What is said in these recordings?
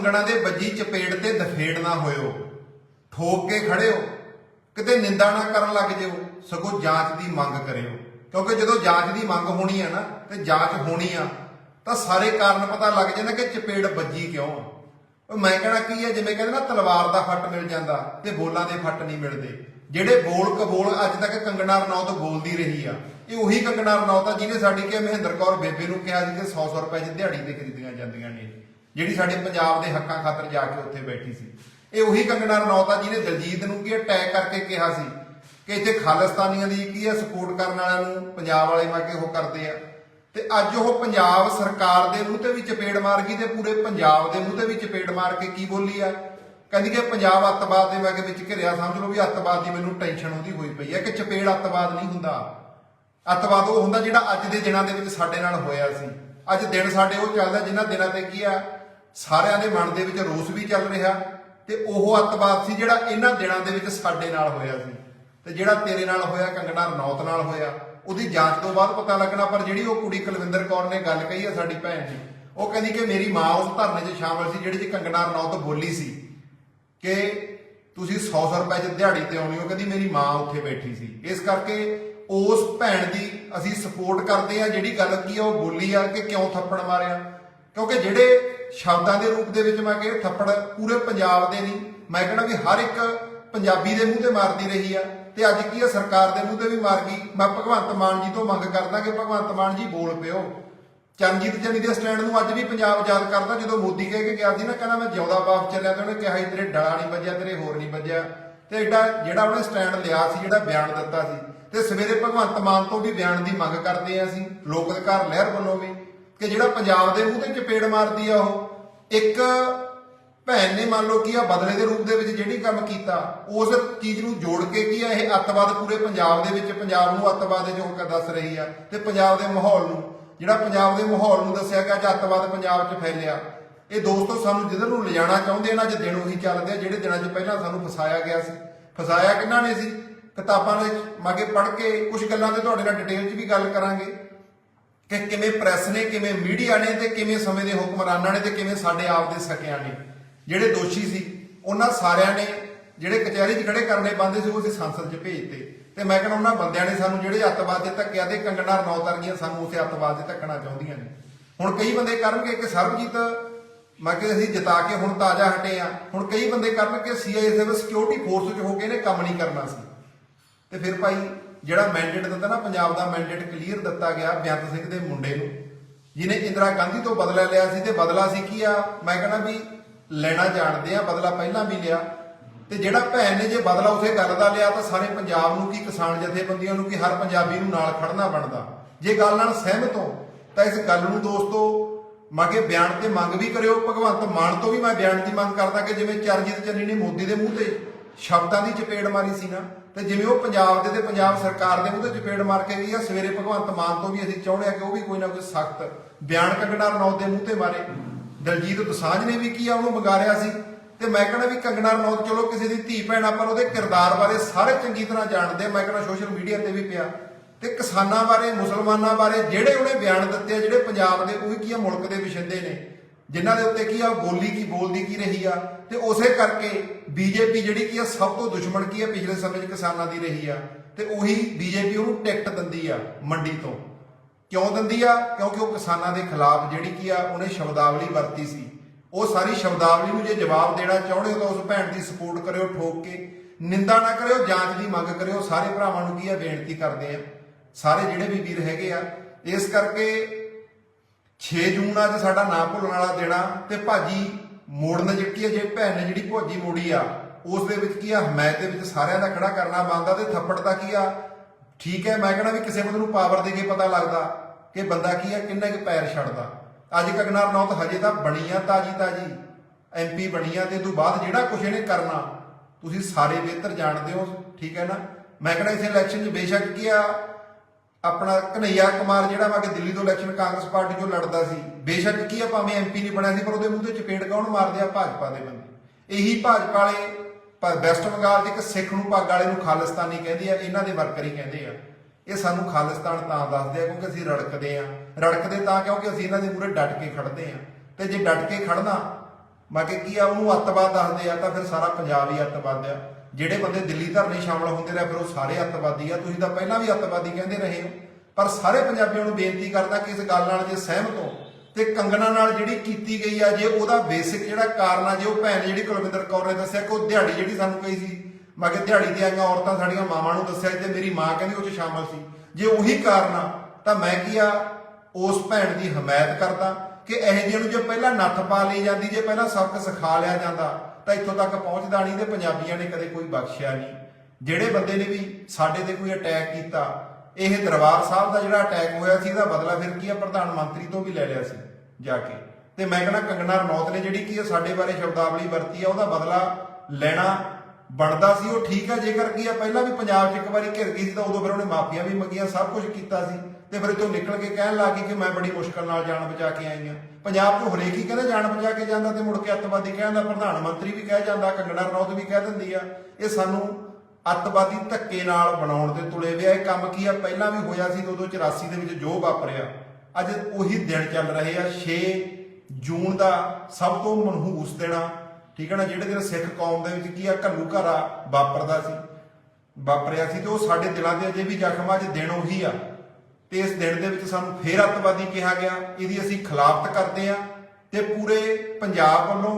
ਕੰਗਣਾ ਦੇ ਵੱਜੀ ਚਪੇੜ ਤੇ ਦਫੇੜ ਨਾ ਹੋਇਓ। ਠੋਕ ਕੇ ਖੜਿਓ। ਕਿਤੇ ਨਿੰਦਾ ਨਾ ਕਰਨ ਲੱਗ ਜਿਓ। ਸਗੋਂ ਜਾਂਚ ਦੀ ਮੰਗ ਕਰਿਓ। ਕਿਉਂਕਿ ਜਦੋਂ ਜਾਂਚ ਦੀ ਮੰਗ ਹੋਣੀ ਆ ਨਾ, ਤੇ ਜਾਂਚ ਹੋਣੀ ਆ, ਤਾਂ ਸਾਰੇ ਕਾਰਨ ਪਤਾ ਲੱਗ ਜਾਂਦੇ ਕਿ ਚਪੇੜ ਵੱਜੀ ਕਿਉਂ ਉਹ ਮੈਂ ਕਹਿਣਾ ਕੀ ਹੈ ਜਿਵੇਂ ਕਹਿੰਦੇ ਨਾ, ਤਲਵਾਰ ਦਾ ਫੱਟ ਮਿਲ ਜਾਂਦਾ ਤੇ ਬੋਲਾਂ ਦੇ ਫੱਟ ਨਹੀਂ ਮਿਲਦੇ। ਜਿਹੜੇ ਬੋਲ ਕਬੋਲ ਅੱਜ ਤੱਕ ਕੰਗਣਾ ਰਣੌਤ ਬੋਲਦੀ ਰਹੀ ਆ, ਇਹ ਉਹੀ ਕੰਗਣਾ ਰਣੌਤ ਆ ਜਿਹਨੇ ਸਾਡੀ ਕਿ ਮਹਿੰਦਰ ਕੌਰ ਬੇਬੇ ਨੂੰ ਕਿਹਾ ਸੀ ਕਿ 100-100 ਰੁਪਏ ਦੀ ਦਿਹਾੜੀ ਤੇ ਖਰੀਦੀਆਂ ਜਾਂਦੀਆਂ ਨੇ। ਜਿਹੜੀ ਸਾਡੇ ਪੰਜਾਬ ਦੇ ਹੱਕਾਂ ਖਾਤਰ ਜਾ ਕੇ ਉੱਥੇ ਬੈਠੀ ਸੀ। ਇਹ ਉਹੀ ਕੰਗਣਾ ਰਣੌਤ ਆ ਜਿਹਨੇ ਦਲਜੀਤ ਨੂੰ ਕੀ ਅਟੈਕ ਕਰਕੇ ਕਿਹਾ ਸੀ ਕਿ ਇੱਥੇ ਖਾਲਿਸਤਾਨੀਆਂ ਦੀ ਕੀ ਆ, ਸਪੋਰਟ ਕਰਨ ਵਾਲਿਆਂ ਨੂੰ ਪੰਜਾਬ ਵਾਲੇ ਮਾ ਕੇ ਉਹ ਕਰਦੇ ਆ। ਤੇ ਅੱਜ ਉਹ ਪੰਜਾਬ ਸਰਕਾਰ ਦੇ ਮੂੰਹ ਤੇ ਵੀ ਚਪੇੜ ਮਾਰ ਗਈ ਤੇ ਪੂਰੇ ਪੰਜਾਬ ਦੇ ਮੂੰਹ ਤੇ ਵੀ ਚਪੇੜ ਮਾਰ ਕੇ ਕੀ ਬੋਲੀ ਆ? ਕਹਿੰਦੀ ਕਿ ਪੰਜਾਬ ਅੱਤਵਾਦ ਦੇ ਮੈਂ ਕੇ ਵਿੱਚ ਘਿਰਿਆ, ਸਮਝ ਲਓ ਵੀ ਅੱਤਵਾਦ ਦੀ ਮੈਨੂੰ ਟੈਨਸ਼ਨ ਉਹਦੀ ਹੋਈ ਪਈ ਹੈ ਕਿ ਚਪੇੜ ਅੱਤਵਾਦ ਨਹੀਂ ਹੁੰਦਾ। ਅੱਤਵਾਦ ਉਹ ਹੁੰਦਾ ਜਿਹੜਾ ਅੱਜ ਦੇ ਦਿਨਾਂ ਦੇ ਵਿੱਚ ਸਾਡੇ ਨਾਲ ਹੋਇਆ ਸੀ। ਅੱਜ ਦਿਨ ਸਾਡੇ ਉਹ ਚੱਲਦਾ, ਜਿਨ੍ਹਾਂ ਦਿਨਾਂ ਤੇ ਕੀ ਆ? ਸਾਰਿਆਂ ਦੇ ਮਨ ਦੇ ਵਿੱਚ ਰੋਸ ਵੀ ਚੱਲ ਰਿਹਾ ਤੇ ਉਹ ਅੱਤਵਾਦ ਸੀ ਜਿਹੜਾ ਇਹਨਾਂ ਦਿਨਾਂ ਦੇ ਵਿੱਚ ਸਾਡੇ ਨਾਲ ਹੋਇਆ ਸੀ ਤੇ ਜਿਹੜਾ ਤੇਰੇ ਨਾਲ ਹੋਇਆ, ਕੰਗਣਾ ਰਣੌਤ ਨਾਲ ਹੋਇਆ, ਉਹਦੀ ਜਾਂਚ ਤੋਂ ਬਾਅਦ ਪਤਾ ਲੱਗਣਾ, ਪਰ ਜਿਹੜੀ ਉਹ ਕੁੜੀ ਕੁਲਵਿੰਦਰ ਕੌਰ ਨੇ ਗੱਲ ਕਹੀ ਆ ਸਾਡੀ ਭੈਣ ਦੀ, ਉਹ ਕਹਿੰਦੀ ਕਿ ਮੇਰੀ ਮਾਂ ਉਸ ਧਰਨੇ 'ਚ ਸ਼ਾਮਲ ਸੀ ਜਿਹੜੀ 'ਚ ਕੰਗਣਾ ਰਣੌਤ ਬੋਲੀ ਸੀ ਕਿ ਤੁਸੀਂ 100 ਰੁਪਏ ਚ ਦਿਹਾੜੀ ਤੇ ਆਉਣੀ ਹੋ ਕਹਿੰਦੀ ਮੇਰੀ ਮਾਂ ਉੱਥੇ ਬੈਠੀ ਸੀ। ਇਸ ਕਰਕੇ ਉਸ ਭੈਣ ਦੀ ਅਸੀਂ ਸਪੋਰਟ ਕਰਦੇ ਆ, ਜਿਹੜੀ ਗੱਲ ਕੀ ਆ ਉਹ ਬੋਲੀ ਆ ਕਿ ਕਿਉਂ ਥੱਪੜ ਮਾਰਿਆ, ਕਿਉਂਕਿ ਜਿਹੜੇ ਸ਼ਬਦਾਂ ਦੇ ਰੂਪ ਦੇ ਵਿੱਚ ਮੈਂ ਕਿਹਾ ਥੱਪੜ ਪੂਰੇ ਪੰਜਾਬ ਦੇ ਨਹੀਂ। ਮੈਂ ਕਹਿੰਦਾ ਵੀ ਹਰ ਇੱਕ ਪੰਜਾਬੀ ਦੇ ਮੂੰਹ ਤੇ ਮਾਰਦੀ ਰਹੀ ਆ। ਤੇ ਅੱਜ ਕੀ ਆ, ਸਰਕਾਰ ਦੇ ਮੂੰਹ ਤੇ ਵੀ ਮਾਰ ਗਈ। ਮੈਂ ਭਗਵੰਤ ਮਾਨ ਜੀ ਤੋਂ ਮੰਗ ਕਰਦਾ ਕਿ ਭਗਵੰਤ ਮਾਨ ਜੀ ਬੋਲ ਪਿਓ। ਚਰਨਜੀਤ ਚੰਨੀ ਦੇ ਸਟੈਂਡ ਨੂੰ ਅੱਜ ਵੀ ਪੰਜਾਬ ਯਾਦ ਕਰਦਾ, ਜਦੋਂ ਮੋਦੀ ਕਹਿ ਕੇ ਗਿਆ ਸੀ ਨਾ, ਕਹਿੰਦਾ ਮੈਂ ਜਿਉਂਦਾ ਵਾਪਸ ਚੱਲਿਆ ਤੇ ਉਹਨੇ ਕਿਹਾ ਸੀ, ਤੇਰੇ ਡਲਾ ਨਹੀਂ ਵੱਜਿਆ, ਤੇਰੇ ਹੋਰ ਨਹੀਂ ਵੱਜਿਆ। ਤੇ ਐਡਾ, ਜਿਹੜਾ ਉਹਨੇ ਸਟੈਂਡ ਲਿਆ ਸੀ, ਜਿਹੜਾ ਬਿਆਨ ਦਿੱਤਾ ਸੀ। ਤੇ ਸਵੇਰੇ ਭਗਵੰਤ ਮਾਨ ਤੋਂ ਵੀ ਬਿਆਨ ਦੀ ਮੰਗ ਕਰਦੇ ਆ ਅਸੀਂ, ਲੋਕ ਅਧਿਕਾਰ ਲਹਿਰ ਵੱਲੋਂ ਵੀ। ਕਿ ਜਿਹੜਾ ਪੰਜਾਬ ਦੇ ਮੂੰਹ ਤੇ ਚਪੇੜ ਮਾਰਦੀ ਆ ਉਹ, ਇੱਕ ਭੈਣ ਨੇ ਮੰਨ ਲਓ ਕੀ ਆ ਬਦਲੇ ਦੇ ਰੂਪ ਦੇ ਵਿੱਚ ਜਿਹੜੀ ਕੰਮ ਕੀਤਾ, ਉਸ ਚੀਜ਼ ਨੂੰ ਜੋੜ ਕੇ ਕੀ ਆ, ਇਹ ਅੱਤਵਾਦ ਪੂਰੇ ਪੰਜਾਬ ਦੇ ਵਿੱਚ, ਪੰਜਾਬ ਨੂੰ ਅੱਤਵਾਦ ਦੇ ਜੋ ਦੱਸ ਰਹੀ ਆ, ਤੇ ਪੰਜਾਬ ਦੇ ਮਾਹੌਲ ਨੂੰ, ਜਿਹੜਾ ਪੰਜਾਬ ਦੇ ਮਾਹੌਲ ਨੂੰ ਦੱਸਿਆ ਗਿਆ ਕਿ ਅੱਤਵਾਦ ਪੰਜਾਬ 'ਚ ਫੈਲਿਆ। ਇਹ ਦੋਸਤੋ ਸਾਨੂੰ ਜਿੱਧਰ ਨੂੰ ਲਿਜਾਣਾ ਚਾਹੁੰਦੇ ਨੇ ਅੱਜ ਦਿਨ ਉਹੀ ਚੱਲਦੇ ਆ, ਜਿਹੜੇ ਦਿਨਾਂ 'ਚ ਪਹਿਲਾਂ ਸਾਨੂੰ ਫਸਾਇਆ ਗਿਆ ਸੀ। ਫਸਾਇਆ ਕਿਹਨਾਂ ਨੇ ਸੀ? ਕਿਤਾਬਾਂ ਵਿੱਚ, ਮਾਗੇ ਪੜ੍ਹ ਕੇ ਕੁਝ ਗੱਲਾਂ ਤੇ ਤੁਹਾਡੇ ਨਾਲ ਡਿਟੇਲ 'ਚ ਵੀ ਗੱਲ ਕਰਾਂਗੇ। ਕਿ ਕਿਵੇਂ ਪ੍ਰੈਸ ਨੇ, ਕਿਵੇਂ ਮੀਡੀਆ ਨੇ ਤੇ ਕਿਵੇਂ ਸਮੇਂ ਦੇ ਹੁਕਮਰਾਨਾਂ ਨੇ ਤੇ ਕਿਵੇਂ ਸਾਡੇ ਆਪ ਦੇ ਸਕਿਆਂ ਨੇ। ਜਿਹੜੇ ਦੋਸ਼ੀ ਸੀ, ਉਹਨਾਂ ਸਾਰਿਆਂ ਨੇ ਜਿਹੜੇ ਕਚਹਿਰੀ 'ਚ ਖੜੇ ਕਰਨੇ ਬੰਦੇ ਸੀ, ਉਹ ਅਸੀਂ ਸੰਸਦ 'ਚ ਭੇਜਤੇ। ਤੇ ਮੈਂ ਕਹਿੰਦਾ ਉਹਨਾਂ ਬੰਦਿਆਂ ਨੇ ਸਾਨੂੰ ਜਿਹੜੇ ਅੱਤਵਾਦ ਦੇ ਧੱਕਿਆ ਤੇ ਕੰਗਣਾ ਰਣੌਤ ਵਰਗੀਆਂ ਸਾਨੂੰ ਉਸੇ ਅੱਤਵਾਦ ਦੇ ਧੱਕਣਾ ਚਾਹੁੰਦੀਆਂ ਨੇ। ਹੁਣ ਕਈ ਬੰਦੇ ਕਰਨਗੇ ਕਿ ਸਰਬਜੀਤ, ਮੈਂ ਕਿ ਅਸੀਂ ਜਿਤਾ ਕੇ ਹੁਣ ਤਾਜ਼ਾ ਹਟੇ ਆ। ਹੁਣ ਕਈ ਬੰਦੇ ਕਰਨਗੇ ਸੀਆਈਏ ਦੇ ਸਿਕਿਉਰਿਟੀ ਫੋਰਸ 'ਚ ਹੋ ਕੇ ਇਹਨੇ ਕੰਮ ਨਹੀਂ ਕਰਨਾ ਸੀ। ਤੇ ਫਿਰ ਭਾਈ ਜਿਹੜਾ ਮੈਂਡੇਟ ਦਿੱਤਾ ਨਾ ਪੰਜਾਬ ਦਾ ਮੈਂਡੇਟ ਕਲੀਅਰ ਦਿੱਤਾ ਗਿਆ ਬੇਅੰਤ ਸਿੰਘ ਦੇ ਮੁੰਡੇ ਨੂੰ। ਜਿਹਨੇ ਇੰਦਰਾ ਗਾਂਧੀ ਤੋਂ ਬਦਲਾ ਲਿਆ ਸੀ ਤੇ ਬਦਲਾ ਸੀ ਕੀ ਆ? ਮੈਂ ਕਹਿੰਦਾ ਵੀ ਲੈਣਾ ਜਾਣਦੇ ਆ, ਬਦਲਾ ਪਹਿਲਾਂ ਵੀ ਲਿਆ। ਤੇ ਜਿਹੜਾ ਭੈਣ ਨੇ ਜੇ ਬਦਲਾ ਉਸੇ ਗੱਲ ਦਾ ਲਿਆ ਤਾਂ ਸਾਰੇ ਪੰਜਾਬ ਨੂੰ ਕੀ ਕਿਸਾਨ ਜਥੇਬੰਦੀਆਂ ਨੂੰ ਕੀ ਹਰ ਪੰਜਾਬੀ ਨੂੰ ਨਾਲ ਖੜਨਾ ਬਣਦਾ। ਜੇ ਗੱਲ ਨਾਲ ਸਹਿਮਤ ਹੋ, ਤਾਂ ਇਸ ਗੱਲ ਨੂੰ ਦੋਸਤੋ ਮਾਗੇ ਬਿਆਨ ਤੇ ਮੰਗ ਵੀ ਕਰਿਓ। ਭਗਵੰਤ ਮਾਨ ਤੋਂ ਵੀ ਮੈਂ ਬਿਆਨ ਦੀ ਮੰਗ ਕਰਦਾ ਕਿ ਜਿਵੇਂ ਚਰਨਜੀਤ ਚੰਨੀ ਨੇ ਮੋਦੀ ਦੇ ਮੂੰਹ ਤੇ ਸ਼ਬਦਾਂ ਦੀ ਚਪੇੜ ਮਾਰੀ ਸੀ ਨਾ, ਤੇ ਜਿਵੇਂ ਉਹ ਪੰਜਾਬ ਦੇ ਤੇ ਪੰਜਾਬ ਸਰਕਾਰ ਦੇ ਮੂੰਹ ਤੇ ਚਪੇੜ ਮਾਰ ਕੇ ਗਈ ਆ, ਸਵੇਰੇ ਭਗਵੰਤ ਮਾਨ ਤੋਂ ਵੀ ਅਸੀਂ ਚਾਹੁੰਦੇ ਆ ਕਿ ਉਹ ਵੀ ਕੋਈ ਨਾ ਕੋਈ ਸਖਤ ਬਿਆਨ ਕੰਗਣਾ ਰਣੌਤ ਦੇ ਮੂੰਹ ਤੇ ਮਾਰੇ। ਦਲਜੀਤ ਦੋਸਾਂਝ ਨੇ ਵੀ ਕੀ ਉਹਨੂੰ ਮੰਗਾਰਿਆ ਸੀ। ਤੇ ਮੈਂ ਕਹਿੰਦਾ ਵੀ ਕੰਗਣਾ ਰਣੌਤ ਚਲੋ ਕਿਸੇ ਦੀ ਧੀ ਭੈਣ, ਆਪਾਂ ਉਹਦੇ ਕਿਰਦਾਰ ਬਾਰੇ ਸਾਰੇ ਚੰਗੀ ਤਰ੍ਹਾਂ ਜਾਣਦੇ ਆ। ਮੈਂ ਕਹਿੰਦਾ ਸੋਸ਼ਲ ਮੀਡੀਆ ਤੇ ਵੀ ਪਿਆ। ਤੇ ਕਿਸਾਨਾਂ ਬਾਰੇ, ਮੁਸਲਮਾਨਾਂ ਬਾਰੇ ਜਿਹੜੇ ਉਹਨੇ ਬਿਆਨ ਦਿੱਤੇ ਆ, ਜਿਹੜੇ ਪੰਜਾਬ ਦੇ, ਉਹ ਕੀ ਆ, ਮੁਲਕ ਦੇ ਵਿਸ਼ੰਦੇ ਨੇ। ਜਿਨ੍ਹਾਂ ਦੇ ਉੱਤੇ ਕੀ ਆ, ਬੋਲੀ ਕੀ, ਬੋਲਦੀ ਕੀ ਰਹੀ ਆ। ਤੇ ਉਸੇ ਕਰਕੇ ਬੀਜੇਪੀ ਜਿਹੜੀ ਕੀ ਆ, ਸਭ ਤੋਂ ਦੁਸ਼ਮਣ ਕੀ ਆ ਪਿਛਲੇ ਸਮੇਂ 'ਚ ਕਿਸਾਨਾਂ ਦੀ ਰਹੀ ਆ, ਤੇ ਉਹੀ ਬੀਜੇਪੀ ਉਹਨੂੰ ਟਿਕਟ ਦਿੰਦੀ ਆ ਮੰਡੀ ਤੋਂ। ਕਿਉਂ ਦਿੰਦੀ ਆ? ਕਿਉਂਕਿ ਉਹ ਕਿਸਾਨਾਂ ਦੇ ਖਿਲਾਫ ਜਿਹੜੀ ਕੀ ਆ, ਉਹਨੇ ਸ਼ਬਦਾਵਲੀ ਵਰਤੀ ਸੀ। ਉਹ ਸਾਰੀ ਸ਼ਬਦਾਵਲੀ ਨੂੰ ਜੇ ਜਵਾਬ ਦੇਣਾ ਚਾਹੁੰਦੇ ਹੋ ਤਾਂ ਉਸ ਭੈਣ ਦੀ ਸਪੋਰਟ ਕਰਿਓ, ਠੋਕ ਕੇ। ਨਿੰਦਾ ਨਾ ਕਰਿਓ, ਜਾਂਚ ਦੀ ਮੰਗ ਕਰਿਓ। ਸਾਰੇ ਭਰਾਵਾਂ ਨੂੰ ਕੀ ਆ, ਬੇਨਤੀ ਕਰਦੇ ਆ। ਸਾਰੇ ਜਿਹੜੇ ਵੀ ਵੀਰ ਹੈਗੇ ਆ, ਇਸ ਕਰਕੇ 6 ਜੂਨ ਅੱਜ ਸਾਡਾ ਨਾਂ ਭੁੱਲਣ ਵਾਲਾ ਦੇਣਾ ਤੇ ਭਾਜੀ ਮੋੜਨ ਜਿਹੜੀ ਆ ਜੇ ਭੈਣ ਨੇ ਜਿਹੜੀ ਭੋਜੀ ਮੋੜੀ ਆ, ਉਸ ਦੇ ਵਿੱਚ ਕੀ ਆ? ਹਮਾਇਤ ਦੇ ਵਿੱਚ ਸਾਰਿਆਂ ਦਾ ਖੜਾ ਕਰਨਾ ਬਣਦਾ ਤੇ ਥੱਪੜ ਦਾ ਕੀ ਆ? ਠੀਕ ਹੈ, ਮੈਂ ਕਹਿੰਦਾ ਵੀ ਕਿਸੇ ਬੰਦੇ ਨੂੰ ਪਾਵਰ ਦੇ ਕੇ ਪਤਾ ਲੱਗਦਾ ਕਿ ਬੰਦਾ ਕੀ ਆ, ਕਿੰਨਾ ਕੁ ਪੈਰ ਛੱਡਦਾ। ਅੱਜ ਕੰਗਨਾ ਰਣੌਤ ਹਜੇ ਤਾਂ ਬਣੀ ਆ ਤਾਜੀ ਤਾਜੀ। ਐਮਪੀ ਬਣੀ ਆ ਤੇ ਤੋਂ ਬਾਅਦ ਜਿਹੜਾ ਕੁਝ ਇਹਨੇ ਕਰਨਾ, ਤੁਸੀਂ ਸਾਰੇ ਬਿਹਤਰ ਜਾਣਦੇ ਹੋ, ਠੀਕ ਹੈ ਨਾ? ਮੈਂ ਕਹਿੰਦਾ ਇਸ ਇਲੈਕਸ਼ਨ 'ਚ ਬੇਸ਼ੱਕ ਕੀ ਆ? ਆਪਣਾ ਕਨਈਆ ਕੁਮਾਰ ਜਿਹੜਾ ਵਾ ਕਿ ਦਿੱਲੀ ਤੋਂ ਇਲੈਕਸ਼ਨ ਕਾਂਗਰਸ ਪਾਰਟੀ ਚੋਂ ਲੜਦਾ ਸੀ। ਬੇਸ਼ੱਕ ਕੀ ਆ, ਭਾਵੇਂ ਐਮਪੀ ਨਹੀਂ ਬਣਿਆ ਸੀ, ਪਰ ਉਹਦੇ ਮੂੰਹ ਤੇ ਚਪੇੜ ਕੌਣ ਮਾਰਦੇ ਆ? ਭਾਜਪਾ ਦੇ ਬੰਦੇ। ਇਹੀ ਭਾਜਪਾ ਵਾਲੇ ਪ- ਵੈਸਟ ਬੰਗਾਲ 'ਚ ਇੱਕ ਸਿੱਖ ਨੂੰ ਪੱਗ ਵਾਲੇ ਨੂੰ ਖਾਲਿਸਤਾਨੀ ਕਹਿੰਦੇ ਆ, ਇਹਨਾਂ ਦੇ ਵਰਕਰ ਹੀ ਕਹਿੰਦੇ ਆ। ਇਹ ਸਾਨੂੰ ਖਾਲਿਸਤਾਨ ਤਾਂ ਦੱਸਦੇ ਆ, ਕਿਉਂਕਿ ਅਸੀਂ ਰੜਕਦੇ ਆ। ਰੜਕਦੇ ਤਾਂ ਕਿਉਂਕਿ ਅਸੀਂ ਇਹਨਾਂ ਦੇ ਮੂਹਰੇ ਡਟ ਕੇ ਖੜਦੇ ਆ। ਤੇ ਜੇ ਡਟ ਕੇ ਖੜਨਾ ਮੈਂ ਕਿ ਕੀ ਆ, ਉਹਨੂੰ ਅੱਤਵਾਦ ਦੱਸਦੇ ਆ, ਤਾਂ ਫਿਰ ਸਾਰਾ ਪੰਜਾਬ ਹੀ ਅੱਤਵਾਦ ਆ। ਜਿਹੜੇ ਬੰਦੇ ਦਿੱਲੀ ਧਰਨੇ ਸ਼ਾਮਲ ਹੁੰਦੇ ਰਹੇ, ਫਿਰ ਉਹ ਸਾਰੇ ਅੱਤਵਾਦੀ ਆ। ਤੁਸੀਂ ਤਾਂ ਪਹਿਲਾਂ ਵੀ ਅੱਤਵਾਦੀ ਕਹਿੰਦੇ ਰਹੇ ਹੋ। ਪਰ ਸਾਰੇ ਪੰਜਾਬੀਆਂ ਨੂੰ ਬੇਨਤੀ ਕਰਦਾ ਕਿ ਇਸ ਗੱਲ ਨਾਲ ਜੇ ਸਹਿਮਤ ਹੋ ਤੇ ਕੰਗਣਾ ਨਾਲ ਜਿਹੜੀ ਕੀਤੀ ਗਈ ਆ, ਜੇ ਉਹਦਾ ਬੇਸਿਕ ਜਿਹੜਾ ਕਾਰਨ ਆ, ਜੇ ਉਹ ਭੈਣ ਜਿਹੜੀ ਕੁਲਵਿੰਦਰ ਕੌਰ ਨੇ ਦੱਸਿਆ ਕਿ ਉਹ ਦਿਹਾੜੀ ਜਿਹੜੀ ਸਾਨੂੰ ਕਹੀ ਸੀ, ਮੈਂ ਕਿ ਦਿਹਾੜੀ ਤੇ ਆਈਆਂ ਔਰਤਾਂ ਸਾਡੀਆਂ ਮਾਵਾਂ ਨੂੰ ਦੱਸਿਆ ਤੇ ਮੇਰੀ ਮਾਂ ਕਹਿੰਦੀ ਉਹ ਚ ਸ਼ਾਮਲ ਸੀ। ਜੇ ਉਹੀ ਕਾਰਨ ਆ, ਤਾਂ ਮੈਂ ਕੀ ਆ, ਉਸ ਭੈਣ ਦੀ ਹਮਾਇਤ ਕਰਦਾ ਕਿ ਇਹੋ ਜਿਹੀਆਂ ਨੂੰ ਜੇ ਪਹਿਲਾਂ ਨੱਥ ਪਾ ਲਈ ਜਾਂਦੀ, ਜੇ ਪਹਿਲਾਂ ਸਬਕ ਸਿਖਾ ਲਿਆ ਜਾਂਦਾ ਤਾਂ ਇੱਥੋਂ ਤੱਕ ਪਹੁੰਚਦਾ ਨਹੀਂ ਤੇ ਪੰਜਾਬੀਆਂ ਨੇ ਕਦੇ ਕੋਈ ਬਖਸ਼ਿਆ ਨਹੀਂ। ਜਿਹੜੇ ਬੰਦੇ ਨੇ ਵੀ ਸਾਡੇ ਤੇ ਕੋਈ ਅਟੈਕ ਕੀਤਾ, ਇਹ ਦਰਬਾਰ ਸਾਹਿਬ ਦਾ ਜਿਹੜਾ ਅਟੈਕ ਹੋਇਆ ਸੀ, ਇਹਦਾ ਬਦਲਾ ਫਿਰ ਕੀ ਆ? ਪ੍ਰਧਾਨ ਮੰਤਰੀ ਤੋਂ ਵੀ ਲੈ ਲਿਆ ਸੀ ਜਾ ਕੇ। ਤੇ ਮੈਂ ਕਹਿੰਦਾ ਕੰਗਣਾ ਰਣੌਤ ਨੇ ਜਿਹੜੀ ਕੀ ਆ, ਸਾਡੇ ਬਾਰੇ ਸ਼ਬਦਾਵਲੀ ਵਰਤੀ ਆ, ਉਹਦਾ ਬਦਲਾ ਲੈਣਾ ਬਣਦਾ ਸੀ, ਉਹ ਠੀਕ ਆ। ਜੇਕਰ ਕੀ ਆ, ਪਹਿਲਾਂ ਵੀ ਪੰਜਾਬ 'ਚ ਇੱਕ ਵਾਰੀ ਘਿਰ ਗਈ ਸੀ ਤਾਂ ਉਦੋਂ ਫਿਰ ਉਹਨੇ ਮਾਫੀਆਂ ਵੀ ਮੰਗੀਆਂ, ਸਭ ਕੁਝ ਕੀਤਾ ਸੀ। ਤੇ ਫਿਰ ਇਥੋਂ ਨਿਕਲ ਕੇ ਕਹਿਣ ਲੱਗੀ ਕਿ ਮੈਂ ਬੜੀ ਮੁਸ਼ਕਲ ਨਾਲ ਜਾਨ ਬਚਾ ਕੇ ਆਈ ਹਾਂ। ਪੰਜਾਬ ਤੋਂ ਹਰੇਕ ਹੀ ਕਹਿੰਦਾ ਜਾਨ ਬਚਾ ਕੇ ਜਾਂਦਾ ਤੇ ਮੁੜ ਕੇ ਅੱਤਵਾਦੀ ਕਹਿੰਦਾ ਪ੍ਰਧਾਨ ਮੰਤਰੀ ਵੀ ਕਹਿ ਜਾਂਦਾ, ਕੰਗਣਾ ਰਣੌਤ ਵੀ ਕਹਿ ਦਿੰਦੀ ਆ। ਇਹ ਸਾਨੂੰ ਅੱਤਵਾਦੀ ਧੱਕੇ ਨਾਲ ਬਣਾਉਣ ਦੇ ਤੁਲੇ ਵੇ ਆ। ਇਹ ਕੰਮ ਕੀ ਆ? ਪਹਿਲਾਂ ਵੀ ਹੋਇਆ ਸੀ 2084 ਦੇ ਵਿੱਚ ਜੋ ਵਾਪਰਿਆ, ਅੱਜ ਉਹੀ ਦਿਨ ਚੱਲ ਰਹੇ ਆ। 6 ਜੂਨ ਦਾ ਸਭ ਤੋਂ ਮਨਹੂਸ ਦਿਨ ਆ। ਠੀਕ ਹੈ ਨਾ? ਜਿਹੜੇ ਦਿਨ ਸਿੱਖ ਕੌਮ ਦੇ ਵਿੱਚ ਕੀ ਆ? ਘੱਲੂ ਘਾਰਾ ਵਾਪਰਦਾ ਸੀ। ਵਾਪਰਿਆ ਸੀ ਤੇ ਉਹ ਸਾਡੇ ਦਿਲਾਂ ਦੇ ਅਜੇ ਵੀ ਜ਼ਖਮ ਆ, ਅੱਜ ਦਿਨ ਉਹੀ ਆ। ਤੇ ਇਸ ਦਿਨ ਦੇ ਵਿੱਚ ਸਾਨੂੰ ਫੇਰ ਅੱਤਵਾਦੀ ਕਿਹਾ ਗਿਆ, ਇਹਦੀ ਅਸੀਂ ਖਿਲਾਫਤ ਕਰਦੇ ਆ ਤੇ ਪੂਰੇ ਪੰਜਾਬ ਵੱਲੋਂ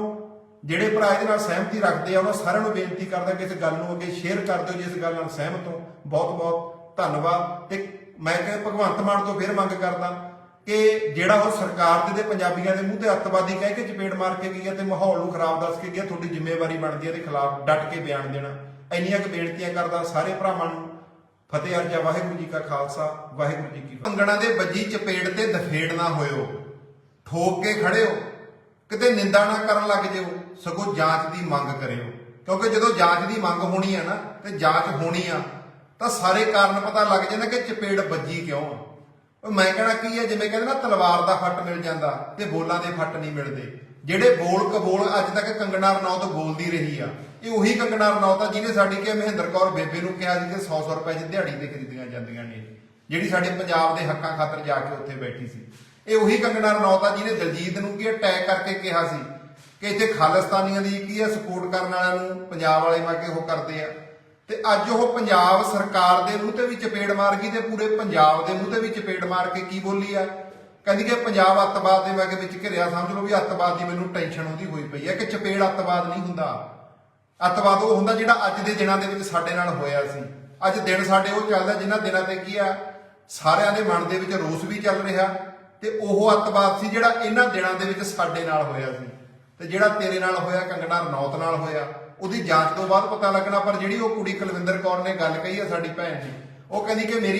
ਜਿਹੜੇ ਭਰਾ ਇਹਦੇ ਨਾਲ ਸਹਿਮਤੀ ਰੱਖਦੇ ਆ, ਉਹਨਾਂ ਸਾਰਿਆਂ ਨੂੰ ਬੇਨਤੀ ਕਰਦਾ ਕਿ ਇਸ ਗੱਲ ਨੂੰ ਅੱਗੇ ਸ਼ੇਅਰ ਕਰ ਦਿਓ ਜੇ, ਇਸ ਗੱਲ ਨਾਲ ਸਹਿਮਤ ਹੋ। ਬਹੁਤ ਬਹੁਤ ਧੰਨਵਾਦ। ਤੇ ਮੈਂ ਕਹਿੰਦਾ ਭਗਵੰਤ ਮਾਨ ਤੋਂ ਫੇਰ ਮੰਗ ਕਰਦਾ ਕਿ ਜਿਹੜਾ ਉਹ ਸਰਕਾਰ ਦੇ ਤੇ ਪੰਜਾਬੀਆਂ ਦੇ ਮੂੰਹ ਤੇ ਅੱਤਵਾਦੀ ਕਹਿ ਕੇ ਚਪੇੜ ਮਾਰ ਕੇ ਗਈ ਹੈ ਤੇ ਮਾਹੌਲ ਨੂੰ ਖਰਾਬ ਦੱਸ ਕੇ ਗਿਆ ਤੁਹਾਡੀ ਜ਼ਿੰਮੇਵਾਰੀ ਬਣਦੀ ਹੈ ਇਹਦੇ ਖਿਲਾਫ ਡਟ ਕੇ ਬਿਆਨ ਦੇਣਾ। ਇੰਨੀਆਂ ਕੁ ਬੇਨਤੀਆਂ ਕਰਦਾ ਸਾਰੇ ਭਰਾਵਾਂ ਨੂੰ। ਫਤਿਹ ਅਰਜਾ, ਵਾਹਿਗੁਰੂ ਜੀ ਕਾ ਖਾਲਸਾ, ਵਾਹਿਗੁਰੂ ਜੀ ਕੀ ਫਤਿਹ। ਅੰਗਣਾ ਦੇ ਵੱਜੀ ਚਪੇੜ ਤੇ ਦਫੇੜ ਨਾ ਹੋਇਓ। ਠੋਕ ਕੇ ਖੜਿਓ। ਕਿਤੇ ਨਿੰਦਾ ਨਾ ਕਰਨ ਲੱਗ ਜਿਓ। ਸਗੋਂ ਜਾਂਚ ਦੀ ਮੰਗ ਕਰਿਓ। ਕਿਉਂਕਿ ਜਦੋਂ ਜਾਂਚ ਦੀ ਮੰਗ ਹੋਣੀ ਆ ਨਾ, ਤੇ ਜਾਂਚ ਹੋਣੀ ਆ, ਤਾਂ ਸਾਰੇ ਕਾਰਨ ਪਤਾ ਲੱਗ ਜਾਂਦੇ ਕਿ ਚਪੇੜ ਵੱਜੀ ਕਿਉਂ ਆ। ਉਹ ਮੈਂ ਕਹਿਣਾ ਕੀ ਹੈ ਜਿਵੇਂ ਕਹਿੰਦੇ ਨਾ, ਤਲਵਾਰ ਦਾ ਫੱਟ ਮਿਲ ਜਾਂਦਾ ਤੇ ਬੋਲਾਂ ਦੇ ਫੱਟ ਨਹੀਂ ਮਿਲਦੇ। ਜਿਹੜੇ ਬੋਲ ਕਬੋਲ ਅੱਜ ਤੱਕ ਕੰਗਣਾ ਰਣੌਤ ਬੋਲਦੀ ਰਹੀ ਆ, ਇਹ ਉਹੀ ਕੰਗਣਾ ਰਣੌਤ ਆ ਜਿਹਨੇ ਸਾਡੀ ਕਿ ਮਹਿੰਦਰ ਕੌਰ ਬੇਬੇ ਨੂੰ ਕਿਹਾ ਸੀ ਕਿ 100-100 ਰੁਪਏ ਦੀ ਦਿਹਾੜੀ ਤੇ ਖਰੀਦੀਆਂ ਜਾਂਦੀਆਂ ਨੇ, ਜਿਹੜੀ ਸਾਡੇ ਪੰਜਾਬ ਦੇ ਹੱਕਾਂ ਖਾਤਰ ਜਾ ਕੇ ਉੱਥੇ ਬੈਠੀ ਸੀ। ਇਹ ਉਹੀ ਕੰਗਣਾ ਰਣੌਤ ਆ ਜਿਹਨੇ ਦਲਜੀਤ ਨੂੰ ਕੀ ਅਟੈਕ ਕਰਕੇ ਕਿਹਾ ਸੀ ਕਿ ਇੱਥੇ ਖਾਲਿਸਤਾਨੀਆਂ ਦੀ ਕੀ ਆ, ਸਪੋਰਟ ਕਰਨ ਵਾਲਿਆਂ ਨੂੰ ਪੰਜਾਬ ਵਾਲੇ ਮਾ ਕੇ ਉਹ ਕਰਦੇ ਆ। ਤੇ ਅੱਜ ਉਹ ਪੰਜਾਬ ਸਰਕਾਰ ਦੇ ਮੂੰਹ ਤੇ ਵੀ ਚਪੇੜ ਮਾਰ ਗਈ ਤੇ ਪੂਰੇ ਪੰਜਾਬ ਦੇ ਮੂੰਹ ਤੇ ਵੀ ਚਪੇੜ ਮਾਰ ਕੇ ਕੀ ਬੋਲੀ ਆ? ਕਹਿੰਦੀ ਕਿ ਪੰਜਾਬ ਅੱਤਵਾਦ ਦੇ ਵਾਗੇ ਵਿੱਚ ਘਿਰਿਆ, ਸਮਝ ਲਓ ਵੀ ਅੱਤਵਾਦ ਦੀ ਮੈਨੂੰ ਟੈਨਸ਼ਨ ਉਹਦੀ ਹੋਈ ਪਈ ਆ ਕਿ ਚਪੇੜ ਅੱਤਵਾਦ ਨਹੀਂ ਹੁੰਦਾ। ਅੱਤਵਾਦ ਉਹ ਹੁੰਦਾ ਜਿਹੜਾ ਅੱਜ ਦੇ ਦਿਨਾਂ ਦੇ ਵਿੱਚ ਸਾਡੇ ਨਾਲ ਹੋਇਆ ਸੀ। ਅੱਜ ਦਿਨ ਸਾਡੇ ਉਹ ਚੱਲਦਾ, ਜਿਨ੍ਹਾਂ ਦਿਨਾਂ ਤੇ ਕੀ ਆ, ਸਾਰਿਆਂ ਦੇ ਮਨ ਦੇ ਵਿੱਚ ਰੋਸ ਵੀ ਚੱਲ ਰਿਹਾ ਤੇ ਉਹ ਅੱਤਵਾਦ ਸੀ ਜਿਹੜਾ ਇਹਨਾਂ ਦਿਨਾਂ ਦੇ ਵਿੱਚ ਸਾਡੇ ਨਾਲ ਹੋਇਆ ਸੀ। ਤੇ ਜਿਹੜਾ ਤੇਰੇ ਨਾਲ ਹੋਇਆ, ਕੰਗਣਾ ਰਣੌਤ ਨਾਲ ਹੋਇਆ, ਉਹਦੀ ਜਾਂਚ ਤੋਂ ਬਾਅਦ ਪਤਾ ਲੱਗਣਾ, ਪਰ ਜਿਹੜੀ ਉਹ ਕੁੜੀ ਕੁਲਵਿੰਦਰ ਕੌਰ ਨੇ ਗੱਲ ਕਹੀ ਆ ਸਾਡੀ ਭੈਣ ਨੇ ਉਹ ਕਹਿੰਦੀ ਕਿ ਮੇਰੀ